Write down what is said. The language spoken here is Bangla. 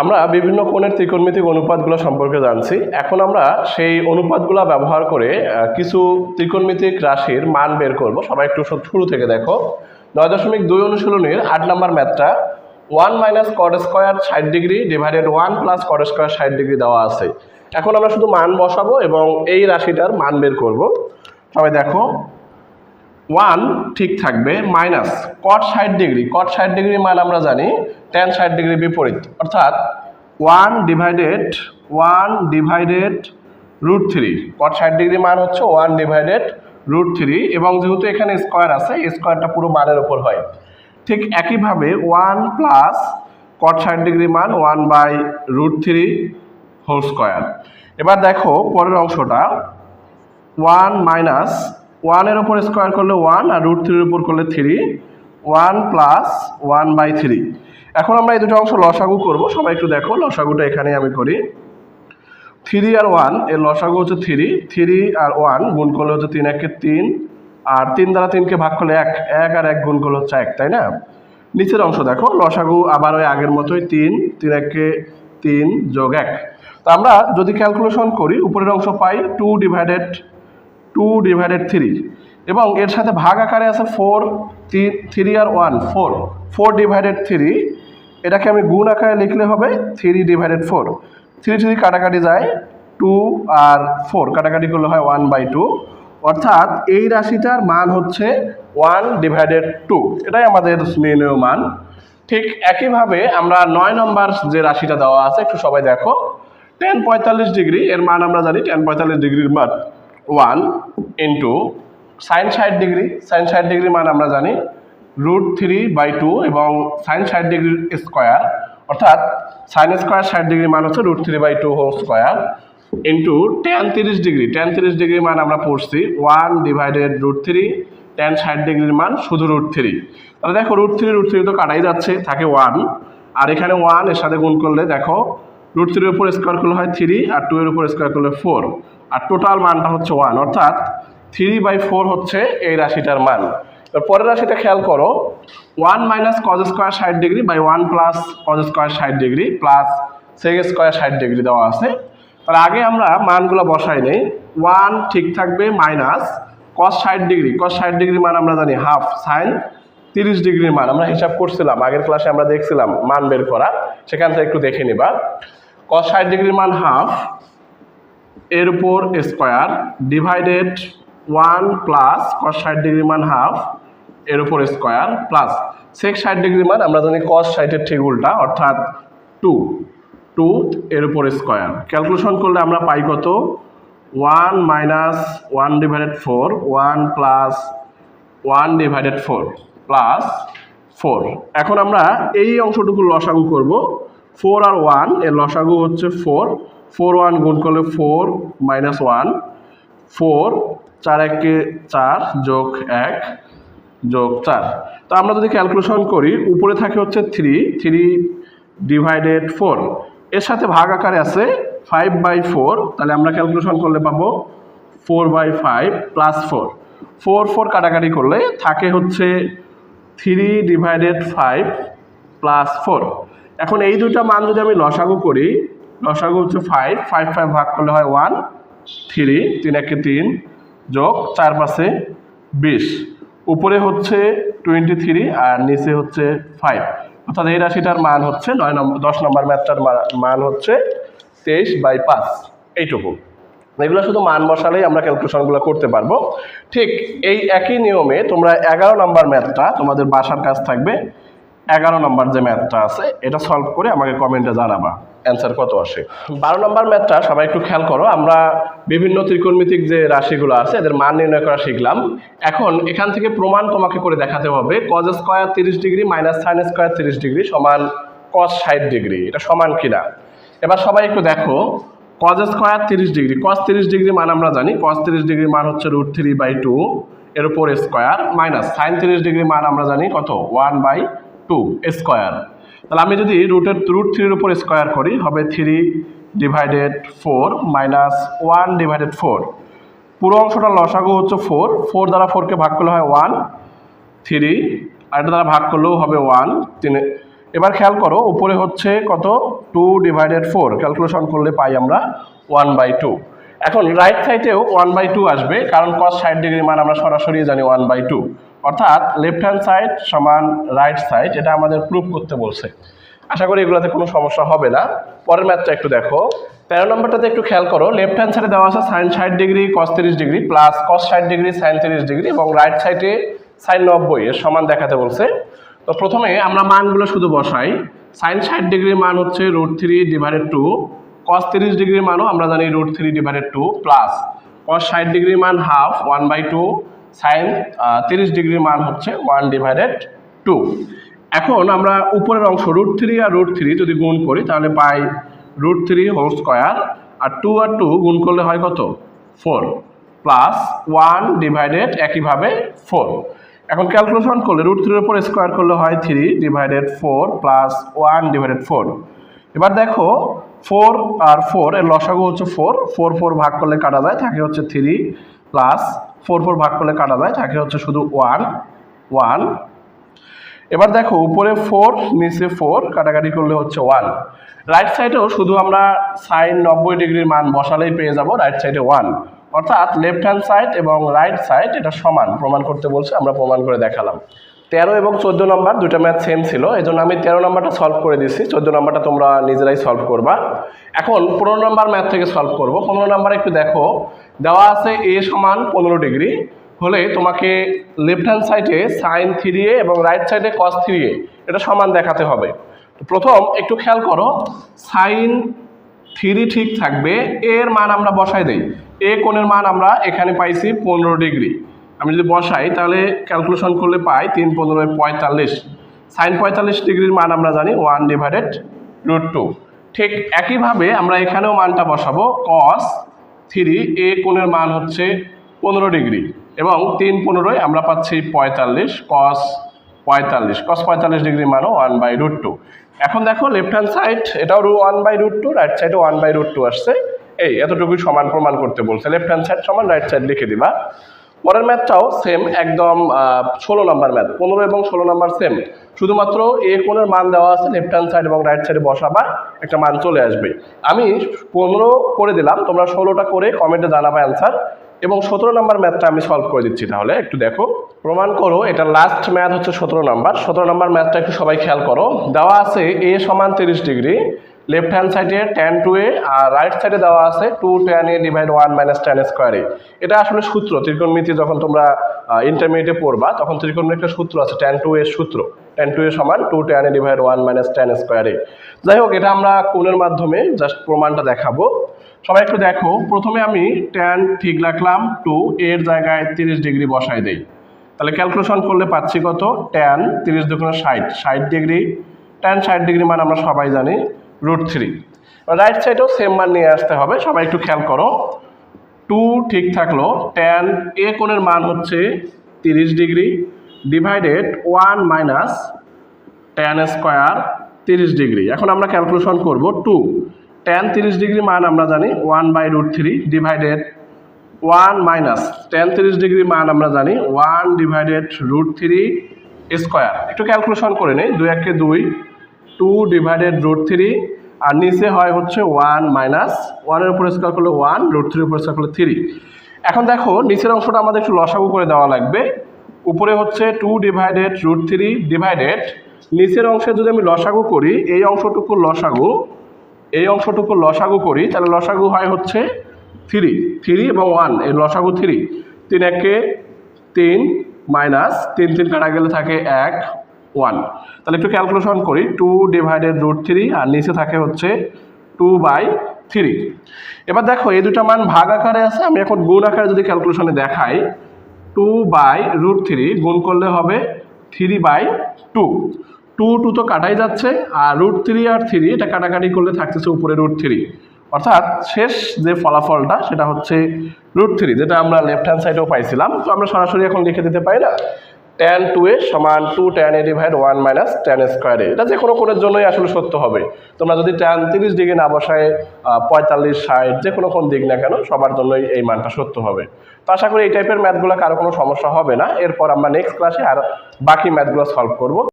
আমরা বিভিন্ন কোণের ত্রিকোণমিতিক অনুপাতগুলো সম্পর্কে জানছি। এখন আমরা সেই অনুপাতগুলো ব্যবহার করে কিছু ত্রিকোণমিতিক রাশির মান বের করব। সবাই একটু শুরু থেকে দেখো। নয় দশমিক দুই অনুশীলনীর আট নম্বর ম্যাথটা, ওয়ান মাইনাস কট স্কোয়ার ষাট degree divided one plus cot square ষাট ডিগ্রি দেওয়া আছে। এখন আমরা শুধু মান বসাবো এবং এই রাশিটার মান বের করব। সবাই দেখো। ওয়ান ঠিক থাকবে, মাইনাস কট ষাট ডিগ্রি কট ষাট ডিগ্রি মান আমরা জানি টেন ষাট ডিগ্রি বিপরীত, অর্থাৎ one divided one divided root three cot ষাট ডিগ্রি মান হচ্ছে ওয়ান ডিভাইডেড রুট থ্রি, এবং যেহেতু এখানে স্কোয়ার আছে স্কোয়ারটা পুরো মানের ওপর হয়। ঠিক একইভাবে ওয়ান প্লাস কট ষাট ডিগ্রি মান one by root three whole square. এবার দেখো পরের অংশটা, ওয়ান মাইনাস ওয়ানের ওপর স্কোয়ার করলে ওয়ান আর রুট থ্রির উপর করলে three one plus one by three এখন আমরা এই দুটো অংশ লসাগু করব। সবাই একটু দেখো, লসাগুটা এখানে আমি করি। থ্রি আর ওয়ানের লসাগু হচ্ছে থ্রি থ্রি আর ওয়ান গুণ করলে হচ্ছে তিন, একে তিন। আর তিন দ্বারা তিনকে ভাগ করলে এক এক আর এক গুণ করলে হচ্ছে এক, তাই না? নিচের অংশ দেখো, লসাগু আবার ওই আগের মতোই তিন তিন একে তিন যোগ এক। তো আমরা যদি ক্যালকুলেশন করি, উপরের অংশ পাই two divided two divided three এবং এর সাথে ভাগ আকারে আছে ফোর থ্রি আর one four four divided three এটাকে আমি গুণ আকারে লিখলে হবে three divided four three three কাটাকাটি যায় টু আর ফোর কাটাকাটি করলে হয় ওয়ান বাই টু অর্থাৎ এই রাশিটার মান হচ্ছে ওয়ান ডিভাইডেড টু এটাই আমাদের নির্ণয় মান। ঠিক একইভাবে আমরা নয় নম্বর যে রাশিটা দেওয়া আছে, একটু সবাই দেখো। টেন পঁয়তাল্লিশ ডিগ্রি এর মান আমরা জানি টেন পঁয়তাল্লিশ ডিগ্রির মান। ওয়ান ইন্টু সাইন ষাট ডিগ্রি সাইন ষাট ডিগ্রি মান আমরা জানি রুট থ্রি বাই টু এবং সাইন ষাট ডিগ্রির স্কোয়ার অর্থাৎ সাইন স্কোয়ার ষাট ডিগ্রি মান হচ্ছে root three by two whole square into tan তিরিশ ডিগ্রি টেন তিরিশ ডিগ্রি মান আমরা পড়ছি one divided root three tan ষাট ডিগ্রির মান শুধু রুট থ্রি তাহলে দেখো রুট থ্রি রুট থ্রি তো কাটাই যাচ্ছে, থাকে ওয়ান আর এখানে ওয়ানের সাথে গুণ করলে দেখো রুট থ্রির উপর স্কোয়ার করলে হয় থ্রি আর টু এর উপর স্কোয়ার করলে ফোর আর টোটাল মানটা হচ্ছে ওয়ান অর্থাৎ থ্রি বাই ফোর হচ্ছে এই রাশিটার মান। পরের রাশিটা খেয়াল করো ওয়ান মাইনাস কজ স্কোয়ার ষাট degree by one plus cos square ষাট ডিগ্রি প্লাস সেক স্কোয়ার ষাট ডিগ্রি দেওয়া আছে। তার আগে আমরা মানগুলো বসাই নেই। ওয়ান ঠিক থাকবে মাইনাস কস ষাট ডিগ্রি কস ষাট ডিগ্রি মান আমরা জানি হাফ সাইন তিরিশ ডিগ্রির মান। আমরা হিসাব করছিলাম, আগের ক্লাসে আমরা দেখছিলাম মান বের করা। সেখান থেকে একটু দেখে নিবা। কস ষাট ডিগ্রির মান হাফ এর উপর square divided one plus cos ষাট ডিগ্রি মান হাফ এর উপর স্কোয়ার প্লাস। সেক ষাট ডিগ্রি মান আমরা জানি কস ষাটের ঠিক উল্টা, অর্থাৎ টু। টু এর উপর স্কোয়ার। ক্যালকুলেশন করলে আমরা পাই কত? One minus one divided four, one plus one divided four, plus four. এখন আমরা এই অংশটুকু লসাগু করব। ফোর আর ওয়ান, এর লসাগু হচ্ছে ফোর। ফোর ওয়ান গুণ করলে ফোর মাইনাস ওয়ান, ফোর চার একে চার যোগ এক যোগ চার। তো আমরা যদি ক্যালকুলেশন করি, উপরে থাকে হচ্ছে থ্রি থ্রি ডিভাইডেড ফোর এর সাথে ভাগ আকারে আছে ফাইভ বাই ফোর তাহলে আমরা ক্যালকুলেশন করলে পাবো four by five plus four four four কাটাকাটি করলে থাকে হচ্ছে three divided five plus four এখন এই দুটো মান যদি আমি লসাগু করি লসাগু হচ্ছে ফাইভ ফাইভ ফাইভ ভাগ করলে হয় ওয়ান থ্রি তিন একে তিন যোগ চার পাশে বিশ। উপরে হচ্ছে টোয়েন্টি থ্রি আর নিচে হচ্ছে ফাইভ অর্থাৎ এই রাশিটার মান হচ্ছে নয় নম্বর দশ নম্বর ম্যাথটার মান হচ্ছে তেইশ বাই পাঁচ। এইটুকু। এগুলো শুধু মান বসালেই আমরা ক্যালকুলেশনগুলো করতে পারব। ঠিক এই একই নিয়মে তোমরা এগারো নম্বর ম্যাথটা তোমাদের বাসার কাজ থাকবে। এগারো নম্বর যে ম্যাথটা আছে, এটা সলভ করে আমাকে কমেন্টে জানাবা। অ্যান্সার কত আসে? বারো নম্বর ম্যাথটা সবাই একটু খেয়াল করো, আমরা বিভিন্ন ত্রিকোণমিতিক যে রাশিগুলো আছে, এদের মান নির্ণয় করা শিখলাম। এখন এখান থেকে প্রমাণ তোমাকে করে দেখাতে হবে কজ স্কোয়ার তিরিশ ডিগ্রি মাইনাস সাইন স্কোয়ার তিরিশ ডিগ্রি সমান কস ষাট ডিগ্রি, এটা সমান কিনা? এবার সবাই একটু দেখো কজ স্কোয়ার তিরিশ ডিগ্রি কস তিরিশ ডিগ্রি মান আমরা জানি কস তিরিশ ডিগ্রি মান হচ্ছে রুট থ্রি বাই টু এর উপর স্কোয়ার মাইনাস সাইন তিরিশ ডিগ্রি মান আমরা জানি কত? ওয়ান বাই টু স্কোয়ার তাহলে আমি যদি রুটের রুট থ্রির উপর স্কোয়ার করি, হবে three divided four minus one divided four পুরো অংশটা লসাগু হচ্ছে ফোর ফোর দ্বারা ফোরকে ভাগ করলে হয় ওয়ান থ্রি আর এটা দ্বারা ভাগ করলেও হবে ওয়ান তিন। এবার খেয়াল করো, উপরে হচ্ছে কত? টু ডিভাইডেড ফোর ক্যালকুলেশন করলে পাই আমরা ওয়ান বাই টু এখন রাইট সাইডেও ওয়ান বাই টু আসবে, কারণ কস ষাট ডিগ্রি মান আমরা সরাসরি জানি ওয়ান বাই টু অর্থাৎ লেফট হ্যান্ড সাইড সমান রাইট সাইড এটা আমাদের প্রুভ করতে বলছে। আশা করি এগুলোতে কোনো সমস্যা হবে না। পরের ম্যাথটা একটু দেখো। তেরো নম্বরটাতে একটু খেয়াল করো। লেফট হ্যান্ড সাইডে দেওয়া আছে সাইন ষাট ডিগ্রি কস তিরিশ ডিগ্রি প্লাস কস ষাট ডিগ্রি সাইন তিরিশ ডিগ্রি এবং রাইট সাইডে সাইন নব্বই, এর সমান দেখাতে বলছে। তো প্রথমে আমরা মানগুলো শুধু বসাই। সাইন ষাট ডিগ্রির মান হচ্ছে root three divided two cos তিরিশ ডিগ্রির মানও আমরা জানি root three divided two plus cos ষাট ডিগ্রির মান half one by two sine তিরিশ ডিগ্রির মান হচ্ছে ওয়ান ডিভাইডেড টু এখন আমরা উপরের অংশ রুট থ্রি আর রুট থ্রি যদি গুণ করি, তাহলে পাই রুট থ্রি হোল স্কোয়ার আর টু আর টু গুণ করলে হয় কত? ফোর প্লাস ওয়ান ডিভাইডেড একইভাবে ফোর এখন ক্যালকুলেশন করলে রুট থ্রির উপর স্কোয়ার করলে হয় three divided four plus one divided four এবার দেখো ফোর আর ফোর এর লসাগু হচ্ছে ফোর ফোর ফোর ভাগ করলে কাটা যায়, থাকে হচ্ছে থ্রি প্লাস ফোর ফোর ভাগ করলে কাটা যায় থাকে হচ্ছে শুধু ওয়ান ওয়ান এবার দেখো, উপরে ফোর নিচে ফোর কাটাকাটি করলে হচ্ছে ওয়ান রাইট সাইডেও শুধু আমরা সাইন নব্বই ডিগ্রির মান বসালেই পেয়ে যাব রাইট সাইডে ওয়ান অর্থাৎ লেফট হ্যান্ড সাইড এবং রাইট সাইড এটা সমান, প্রমাণ করতে বলছে, আমরা প্রমাণ করে দেখালাম। তেরো এবং চোদ্দ নম্বর দুটো ম্যাথ সেম ছিল এই জন্য আমি তেরো নম্বরটা সলভ করে দিচ্ছি চোদ্দ নম্বরটা তোমরা নিজেরাই সলভ করবা। এখন পনেরো নম্বর ম্যাথ থেকে সলভ করব। পনেরো নম্বর একটু দেখো, দেওয়া আছে এ সমান পনেরো ডিগ্রি। হলে তোমাকে লেফট হ্যান্ড সাইডে সাইন থ্রি এ এবং রাইট সাইডে কস থ্রি এ এটা সমান দেখাতে হবে। প্রথম একটু খেয়াল করো সাইন থ্রি ঠিক থাকবে এর মান আমরা বসাই দিই। এ কোণের মান আমরা এখানে পাইছি পনেরো ডিগ্রি। আমি যদি বসাই, তাহলে ক্যালকুলেশন করলে পাই তিন পনেরো পঁয়তাল্লিশ। সাইন পঁয়তাল্লিশ ডিগ্রির মান আমরা জানি ওয়ান ডিভাইডেড রুট টু ঠিক একইভাবে আমরা এখানেও মানটা বসাবো কস থ্রি এ কোণের মান হচ্ছে পনেরো ডিগ্রি এবং তিন পনেরোয় আমরা পাচ্ছি পঁয়তাল্লিশ কস পঁয়তাল্লিশ। কস পঁয়তাল্লিশ ডিগ্রি মানও ওয়ান বাই রুট টু এখন দেখো লেফট হ্যান্ড সাইড এটাও one by root two right সাইডে ওয়ান বাই রুট টু আসছে। এই, এতটুকুই সমান প্রমাণ করতে বলছে। লেফট হ্যান্ড সাইড সমান রাইট সাইড লিখে দিবা। পরের ম্যাথটাও সেম একদম ষোলো নম্বর ম্যাথ, পনেরো এবং ষোলো নম্বর সেম শুধুমাত্র এ কোণের মান দেওয়া আছে লেফট হ্যান্ড সাইড এবং রাইট সাইডে বসাবা একটা মান চলে আসবে। আমি পনেরো করে দিলাম, তোমরা ষোলোটা করে কমেন্টে জানাবা অ্যান্সার এবং সতেরো নম্বর ম্যাথটা আমি সলভ করে দিচ্ছি তাহলে, একটু দেখো। প্রমাণ করো, এটা লাস্ট ম্যাথ হচ্ছে সতেরো নম্বর। সতেরো নম্বর ম্যাথটা একটু সবাই খেয়াল করো। দেওয়া আছে এ সমান তিরিশ ডিগ্রি। লেফট হ্যান্ড সাইডে টেন টু এ আর রাইট সাইডে দেওয়া আছে two tan A divide one minus tan স্কোয়ারে এটা আসলে সূত্র, ত্রিকোণমিতি যখন তোমরা ইন্টারমিডিয়েটে পড়বা, তখন ত্রিকোণমিতির একটা সূত্র আছে টেন টু এর সূত্র। টেন টু এ সমান two tan A divide one minus tan স্কোয়ারে যাই হোক, এটা আমরা কোণের মাধ্যমে জাস্ট প্রমাণটা দেখাবো। সবাই একটু দেখো, প্রথমে আমি টেন ঠিক রাখলাম টু এর জায়গায় তিরিশ ডিগ্রি বসাই দেই। তাহলে ক্যালকুলেশন করলে পাচ্ছি কত? টেন তিরিশ দুগুণ ষাট ষাট ডিগ্রি। টেন ষাট ডিগ্রি মান আমরা সবাই জানি রুট থ্রি। রাইট সাইডেও সেম মান নিয়ে আসতে হবে। সবাই একটু খেয়াল করো। টু ঠিক থাকল। টেন এ কোণের মান হচ্ছে তিরিশ degree divided one minus tan square তিরিশ ডিগ্রি। এখন আমরা ক্যালকুলেশন করব টু টেন তিরিশ ডিগ্রি মান আমরা জানি one by root three divided one minus tan তিরিশ ডিগ্রি মান আমরা জানি one divided root three square একটু ক্যালকুলেশন করে নেই। দুই একে দুই টু ডিভাইডেড রুট থ্রি আর নিচে হয় হচ্ছে ওয়ান মাইনাস ওয়ানের উপর স্কোয়ার করলে ওয়ান রুট থ্রির উপর স্কোয়ার করলে থ্রি এখন দেখো, নিচের অংশটা আমাদের একটু লসাগু করে দেওয়া লাগবে। উপরে হচ্ছে two divided root three divided নিচের অংশে যদি আমি লসাগু করি, এই অংশটুকু লসাগু, এই অংশটুকু লসাগু করি, তাহলে লসাগু হয় হচ্ছে থ্রি থ্রি এবং ওয়ান এই লসাগু থ্রি তিন একে তিন মাইনাস তিন তিন কাটা গেলে থাকে এক ওয়ান তাহলে একটু ক্যালকুলেশন করি টু ডিভাইডেড রুট থ্রি আর নিচে থাকে হচ্ছে টু বাই থ্রি এবার দেখো, এই দুটা মান ভাগ আকারে আছে, আমি এখন গুণ আকারে যদি ক্যালকুলেশনে দেখাই টু বাই রুট থ্রি গুণ করলে হবে three by two two two তো কাটাই যাচ্ছে, আর রুট থ্রি আর থ্রি এটা কাটাকাটি করলে থাকতেছে উপরে রুট থ্রি অর্থাৎ শেষ যে ফলাফলটা, সেটা হচ্ছে রুট থ্রি যেটা আমরা লেফট হ্যান্ড সাইডেও পাইছিলাম। তো আমরা সরাসরি এখন লিখে দিতে পারি না? টেন টু এ সমান two tan A divide one minus tan square এটা যে কোনো কোণের জন্যই আসলে সত্য হবে। তোমরা যদি টেন তিরিশ ডিগ্রি না বসায় পঁয়তাল্লিশ, ষাট যে কোনো কোন দিক না কেন, সবার জন্যই এই মানটা সত্য হবে। তো আশা করি এই টাইপের ম্যাথগুলো কারও কোনো সমস্যা হবে না। এরপর আমরা নেক্সট ক্লাসে আর বাকি ম্যাথগুলো সলভ করব।